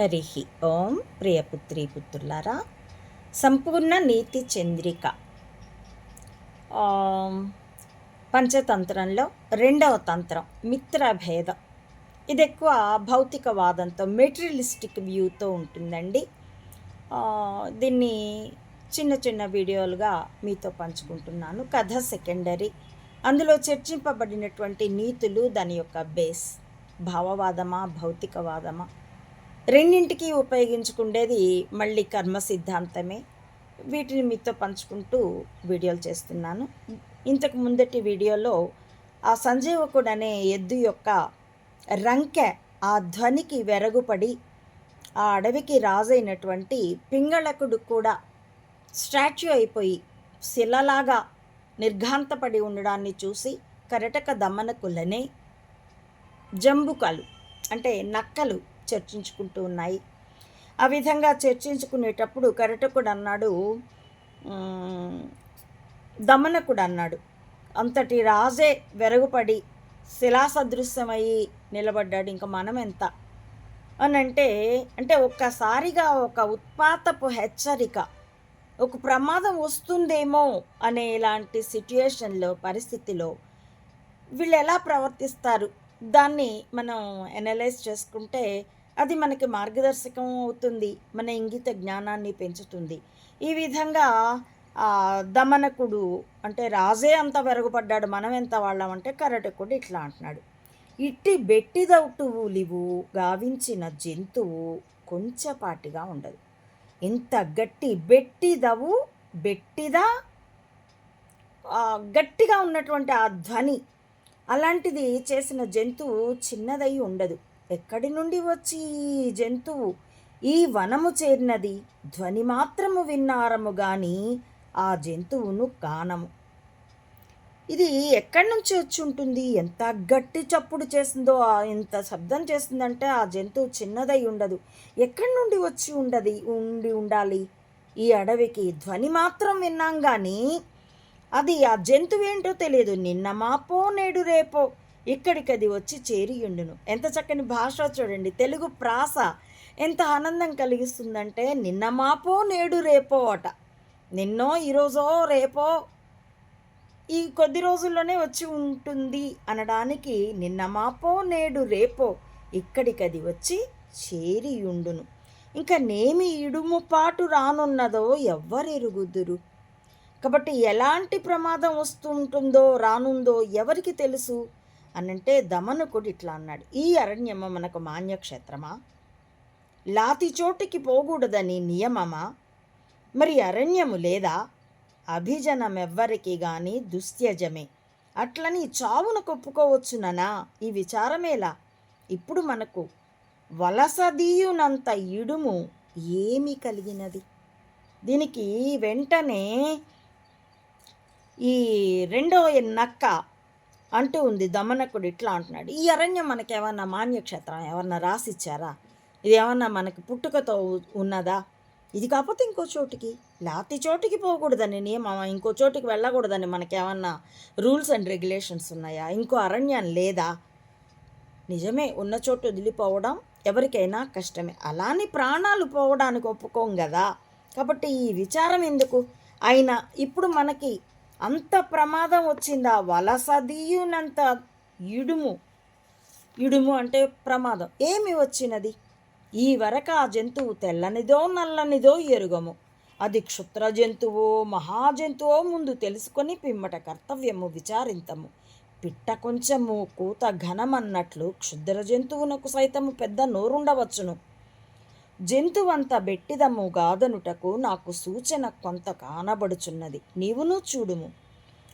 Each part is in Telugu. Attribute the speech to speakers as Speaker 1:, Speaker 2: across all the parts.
Speaker 1: హరి ఓం ప్రియపుత్రి పుత్రులారా. సంపూర్ణ నీతి చంద్రిక. పంచతంత్రంలో రెండవ తంత్రం మిత్రభేదం ఇది ఎక్కువ భౌతికవాదంతో మెటీరియలిస్టిక్ వ్యూతో ఉంటుందండి. దీన్ని చిన్న చిన్న వీడియోలుగా మీతో పంచుకుంటున్నాను. కథ సెకండరీ. అందులో చర్చింపబడినటువంటి నీతులు దాని యొక్క బేస్ భావవాదమా భౌతికవాదమా? రెండింటికి ఉపయోగించుకుండేది మళ్ళీ కర్మ సిద్ధాంతమే. వీటిని మీతో పంచుకుంటూ వీడియోలు చేస్తున్నాను. ఇంతకు ముందటి వీడియోలో ఆ సంజీవకుడు అనే ఎద్దు యొక్క రంకె ఆ ధ్వనికి వెరగుపడి ఆ అడవికి రాజైనటువంటి పింగళకుడు కూడా స్టాచ్యూ అయిపోయి శిలలాగా నిర్ఘాంతపడి ఉండడాన్ని చూసి కరటక దమనకులనే జంబుకలు అంటే నక్కలు చర్చించుకుంటూ ఉన్నాయి. ఆ విధంగా చర్చించుకునేటప్పుడు కరటకుడు అన్నాడు దమనకుడు అన్నాడు. అంతటి రాజే వెరగుపడి శిలాసదృశ్యమయ్యి నిలబడ్డాడు. ఇంకా మనం ఎంత అని అంటే అంటే ఒక్కసారిగా ఒక ఉత్పాతపు హెచ్చరిక ఒక ప్రమాదం వస్తుందేమో అనే ఇలాంటి సిట్యుయేషన్లో పరిస్థితిలో వీళ్ళు ఎలా ప్రవర్తిస్తారు? దాన్ని మనం ఎనలైజ్ చేసుకుంటే అది మనకి మార్గదర్శకం అవుతుంది. మన ఇంగిత జ్ఞానాన్ని పెంచుతుంది. ఈ విధంగా దమనకుడు అంటే రాజే అంత వెరగుపడ్డాడు మనం ఎంత వాళ్ళం అంటే కరటకుడు ఇట్లా అంటున్నాడు. ఇట్టి బెట్టిదౌటువులివు గావించిన జంతువు కొంచెపాటిగా ఉండదు. ఎంత గట్టి బెట్టిదవు బెట్టిదా? గట్టిగా ఉన్నటువంటి ఆ ధ్వని అలాంటిది చేసిన జంతువు చిన్నదై ఉండదు. ఎక్కడి నుండి వచ్చి ఈ జంతువు? ఈ వనము చేరినది ధ్వని మాత్రము విన్నారము గాని ఆ జంతువును కానము. ఇది ఎక్కడి నుంచి వచ్చి ఉంటుంది ఎంత గట్టి చప్పుడు చేసిందో ఎంత శబ్దం చేస్తుందంటే ఆ జంతువు చిన్నదై ఉండదు. ఎక్కడి నుండి వచ్చి ఉండది ఉండి ఉండాలి? ఈ అడవికి ధ్వని మాత్రం విన్నాం కానీ అది ఆ జంతువు ఏంటో తెలియదు. నిన్న మాపో నేడు రేపో ఇక్కడికి అది వచ్చి చేరియుండును. ఎంత చక్కని భాష చూడండి. తెలుగు ప్రాస ఎంత ఆనందం కలిగిస్తుందంటే నిన్న మాపో నేడు రేపో అట. నిన్నో ఈరోజో రేపో ఈ కొద్ది రోజుల్లోనే వచ్చి ఉంటుంది అనడానికి నిన్న మాపో నేడు రేపో ఇక్కడికి అది వచ్చి చేరియుండును. ఇంకా నేమి ఇడుము పాటు రానున్నదో ఎవ్వరెరుగుదురు. కాబట్టి ఎలాంటి ప్రమాదం వస్తుంటుందో రానుందో ఎవరికి తెలుసు? అనంటే దమనకుడు ఇట్లా అన్నాడు. ఈ అరణ్యమ మనకు మాన్యక్షేత్రమా? లాతి చోటికి పోకూడదని నియమమా? మరి అరణ్యము లేదా? అభిజనమెవ్వరికి గాని దుస్త్యజమే అట్లని చావును కొప్పుకోవచ్చుననా? ఈ విచారమేలా? ఇప్పుడు మనకు వలసదీయునంత ఇడుము ఏమి కలిగినది? దీనికి వెంటనే ఈ రెండో నక్క అంటూ ఉంది దమనకుడు ఇట్లా అంటున్నాడు. ఈ అరణ్యం మనకి ఏమన్నా మాన్యక్షేత్రం ఏమన్నా రాసిచ్చారా? ఇది ఏమన్నా మనకి పుట్టుకతో ఉన్నదా? ఇది కాకపోతే ఇంకో చోటికి లాతి చోటికి పోకూడదని నియమం ఇంకో చోటికి వెళ్ళకూడదని మనకేమన్నా రూల్స్ అండ్ రెగ్యులేషన్స్ ఉన్నాయా? ఇంకో అరణ్యం లేదా? నిజమే ఉన్న చోటు వదిలిపోవడం ఎవరికైనా కష్టమే. అలాని ప్రాణాలు పోవడానికి ఒప్పుకోం కదా కాబట్టి ఈ విచారం ఎందుకు? అయినా ఇప్పుడు మనకి అంత ప్రమాదం వచ్చిందా. వలసదీయునంత ఇడుము. ఇడుము అంటే ప్రమాదం. ఏమి వచ్చినది? ఈ వరకు ఆ జంతువు తెల్లనిదో నల్లనిదో ఎరుగము. అది క్షుద్ర జంతువో మహాజంతువో ముందు తెలుసుకొని పిమ్మట కర్తవ్యము విచారింతము. పిట్ట కొంచెము కూత ఘనమన్నట్లు క్షుద్ర జంతువునకు సైతము పెద్ద నోరుండవచ్చును. జంతువంత బెట్టిదము గాదనుటకు నాకు సూచన కొంత కానబడుచున్నది. నీవును చూడుము.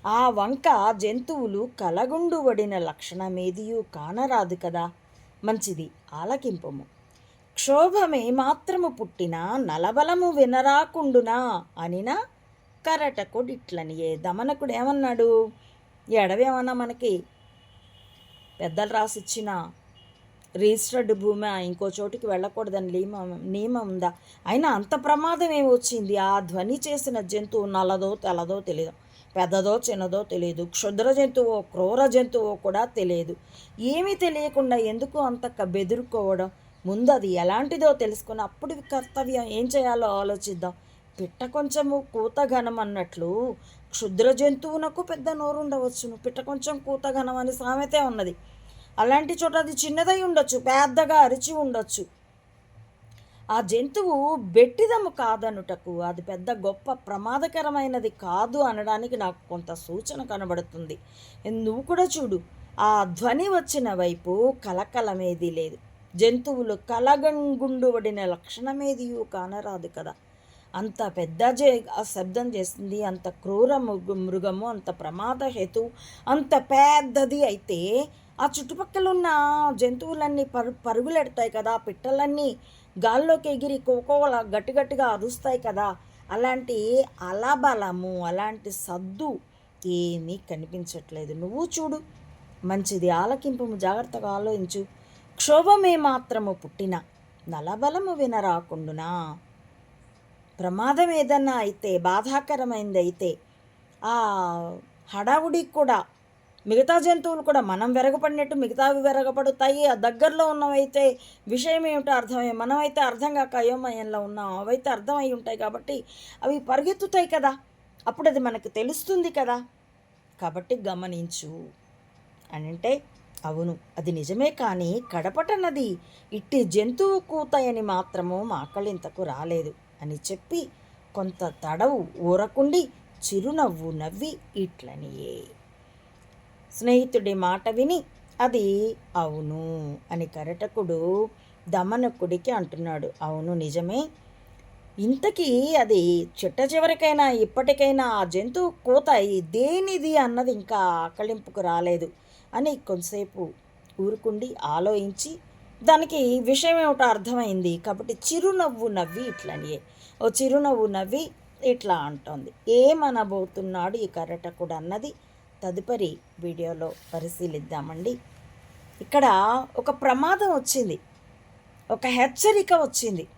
Speaker 1: ఆ వంక జంతువులు కలగుండువడిన లక్షణమేదియూ కానరాదు కదా. మంచిది ఆలకింపము. క్షోభమే మాత్రము పుట్టినా నలబలము వినరాకుండునా అనినా కరటకుడిట్లని. ఏ దమనకుడు ఏమన్నాడు ఎడవేమన్నా మనకి? పెద్దలు రాసిచ్చిన రిజిస్టర్డ్ భూమి ఇంకో చోటికి వెళ్ళకూడదని నియమం నియమం ఉందా? అయినా అంత ప్రమాదం ఏమి వచ్చింది? ఆ ధ్వని చేసిన జంతువు నల్లదో తెల్లదో తెలియదు పెద్దదో చిన్నదో తెలియదు క్షుద్ర జంతువో క్రూర జంతువో కూడా తెలియదు ఏమీ తెలియకుండా ఎందుకు అంత క- బెదురుకోవడం? ముందు అది ఎలాంటిదో తెలుసుకొని అప్పుడు కర్తవ్యం ఏం చేయాలో ఆలోచిద్దాం. పిట్ట కొంచెము కూతఘనం అన్నట్లు క్షుద్ర జంతువునకు పెద్ద నోరు ఉండవచ్చును పిట్ట కొంచెం కూత ఘనం అని సామెతే ఉన్నది. అలాంటి చోట అది చిన్నదై ఉండొచ్చు పెద్దగా అరిచి ఉండొచ్చు. ఆ జంతువు బెట్టిదము కాదనుటకు అది పెద్ద గొప్ప ప్రమాదకరమైనది కాదు అనడానికి నాకు కొంత సూచన కనబడుతుంది. నువ్వు కూడా చూడు ఆ ధ్వని వచ్చిన వైపు కలకలమేది లేదు. జంతువులు కలగంగుండుబడిన లక్షణమేది కానరాదు కదా. అంత పెద్ద జే ఆ శబ్దం చేస్తుంది అంత క్రూర మృగము అంత ప్రమాద హేతు అంత పెద్దది అయితే ఆ చుట్టుపక్కల ఉన్న జంతువులన్నీ పరు పరుగులెడతాయి కదా పిట్టలన్నీ గాల్లోకి ఎగిరి కోకోలా గట్టిగట్టిగా అరుస్తాయి కదా అలాంటి అలబలము అలాంటి సద్దు ఏమీ కనిపించట్లేదు. నువ్వు చూడు మంచిది ఆలకింపము జాగ్రత్తగా ఆలోచించు. క్షోభమే మాత్రము పుట్టిన నలబలము వినరాకుండునా? ప్రమాదం ఏదన్నా అయితే బాధాకరమైంది అయితే ఆ హడావుడికి కూడా మిగతా జంతువులు కూడా మనం వెరగపడినట్టు మిగతావి వెరగపడుతాయి. ఆ దగ్గరలో ఉన్నవైతే విషయం ఏమిటో అర్థమయ్యే మనమైతే అర్థం కాక అయోమయంలో ఉన్నాం. అవైతే అర్థమై ఉంటాయి కాబట్టి అవి పరిగెత్తుతాయి కదా. అప్పుడు అది మనకు తెలుస్తుంది కదా. కాబట్టి గమనించు. అని అంటే అవును అది నిజమే కానీ కడపటన్నది ఇట్టి జంతువు కూతయని మాత్రము మాకళింతకు రాలేదు అని చెప్పి కొంత తడవు ఊరకుండి చిరునవ్వు నవ్వి ఇట్లనియే. స్నేహితుడి మాట విని అది అవును అని కరటకుడు దమనకుడికి అంటున్నాడు. అవును నిజమే. ఇంతకీ అది చిట్ట చివరికైనా ఇప్పటికైనా ఆ జంతువు కోత దేనిది అన్నది ఇంకా ఆకలింపుకు రాలేదు అని కొంతసేపు ఊరుకుండి ఆలోచించి దానికి విషయం ఏమిటో అర్థమైంది. కాబట్టి చిరునవ్వు నవ్వి ఇట్లనియే ఓ చిరునవ్వు నవ్వి ఇట్లా అంటోంది. ఏమనబోతున్నాడు ఈ కరటకుడు అన్నది తదుపరి వీడియోలో పరిశీలిద్దామండి. ఇక్కడ ఒక ప్రమాదం వచ్చింది. ఒక హెచ్చరిక వచ్చింది.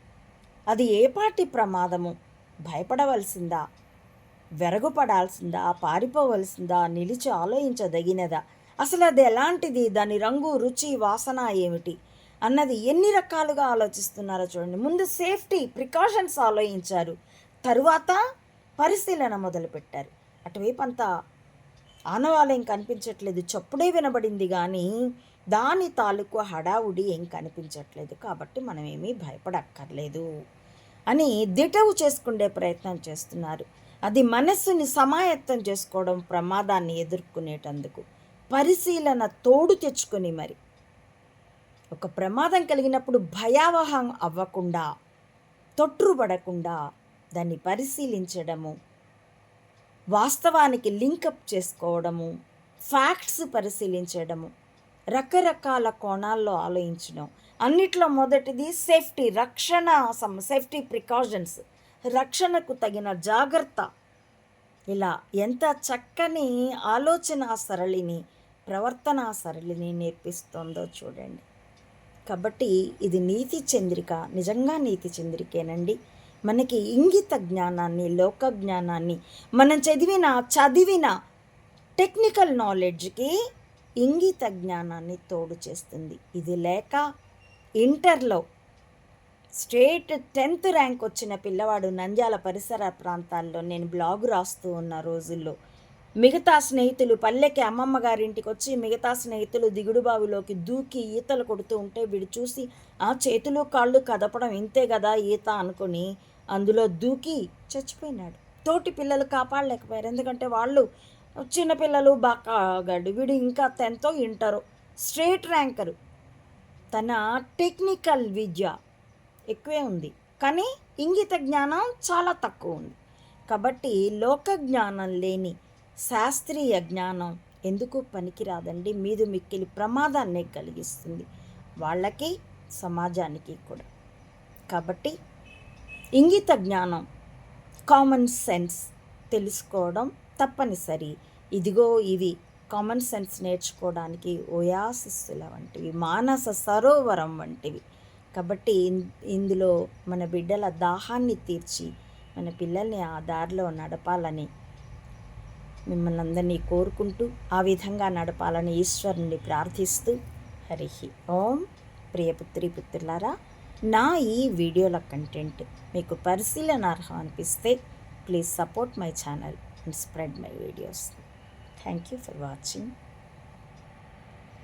Speaker 1: అది ఏ పాటి ప్రమాదము? భయపడవలసిందా? వెరగుపడాల్సిందా? పారిపోవలసిందా? నిలిచి ఆలోచించదగినదా? అసలు అది ఎలాంటిది? దాని రంగు రుచి వాసన ఏమిటి? అన్నది ఎన్ని రకాలుగా ఆలోచిస్తున్నారో చూడండి. ముందు సేఫ్టీ ప్రికాషన్స్ ఆలోచించారు. తరువాత పరిశీలన మొదలుపెట్టారు. అటువైపు అంతా ఆనవాలయం కనిపించట్లేదు. చప్పుడే వినబడింది కానీ దాని తాలూకు హడావుడి ఏం కనిపించట్లేదు. కాబట్టి మనమేమీ భయపడక్కర్లేదు అని దిటవు చేసుకునే ప్రయత్నం చేస్తున్నారు. అది మనస్సుని సమాయత్తం చేసుకోవడం ప్రమాదాన్ని ఎదుర్కొనేటందుకు పరిశీలన తోడు తెచ్చుకొని మరి. ఒక ప్రమాదం కలిగినప్పుడు భయావహం అవ్వకుండా తొట్టుబడకుండా దాన్ని పరిశీలించడము వాస్తవానికి లింకప్ చేసుకోవడము ఫ్యాక్ట్స్ పరిశీలించడము రకరకాల కోణాల్లో ఆలోచించడం. అన్నిట్లో మొదటిది సేఫ్టీ రక్షణ సమ్ సేఫ్టీ ప్రికాషన్స్ రక్షణకు తగిన జాగ్రత్త. ఇలా ఎంత చక్కని ఆలోచన సరళిని ప్రవర్తన సరళిని నేర్పిస్తుందో చూడండి. కాబట్టి ఇది నీతి చంద్రిక నిజంగా నీతి చంద్రికేనండి. మనకి ఇంగిత జ్ఞానాన్ని లోక జ్ఞానాన్ని మనం చదివిన చదివిన టెక్నికల్ నాలెడ్జ్కి ఇంగిత జ్ఞానాన్ని తోడు చేస్తుంది. ఇది లేక ఇంటర్లో స్టేట్ టెన్త్ ర్యాంక్ వచ్చిన పిల్లవాడు నంద్యాల పరిసర ప్రాంతాల్లో నేను బ్లాగ్ రాస్తూ ఉన్న రోజుల్లో మిగతా స్నేహితులు పల్లెకి అమ్మమ్మ గారింటికి వచ్చి మిగతా స్నేహితులు దిగుడుబావిలోకి దూకి ఈతలు కొడుతూ ఉంటే వీడు చూసి ఆ చేతులు కాళ్ళు కదపడం ఇంతే కదా ఈత అనుకుని అందులో దూకి చచ్చిపోయినాడు. తోటి పిల్లలు కాపాడలేకపోయారు. ఎందుకంటే వాళ్ళు చిన్నపిల్లలు బాగా గడు వీడు ఇంకా తెంతో ఇంటరు. Straight ranker. తన టెక్నికల్ విద్య ఎక్కువే ఉంది. కానీ ఇంగిత జ్ఞానం చాలా తక్కువ ఉంది. కాబట్టి లోక జ్ఞానం లేని శాస్త్రీయ జ్ఞానం ఎందుకు పనికిరాదండి? మీదు మిక్కిలి ప్రమాదాన్ని కలిగిస్తుంది. వాళ్ళకి సమాజానికి కూడా. కాబట్టి ఇంగిత జ్ఞానం కామన్ సెన్స్ తెలుసుకోవడం తప్పనిసరి. ఇదిగో ఇవి కామన్ సెన్స్ నేర్చుకోవడానికి ఓయాసిస్సుల వంటివి మానస సరోవరం వంటివి. కాబట్టి ఇందులో మన బిడ్డల దాహాన్ని తీర్చి మన పిల్లల్ని ఆ దారిలో నడపాలని మిమ్మల్ని అందరినీ కోరుకుంటూ ఆ విధంగా నడపాలని ఈశ్వరుని ప్రార్థిస్తూ హరిహి ఓం. ప్రియపుత్రి పుత్రులారా నా ఈ వీడియోల కంటెంట్ మీకు పరిశీలనార్హం అనిపిస్తే please support my channel and spread my videos. Thank you for watching.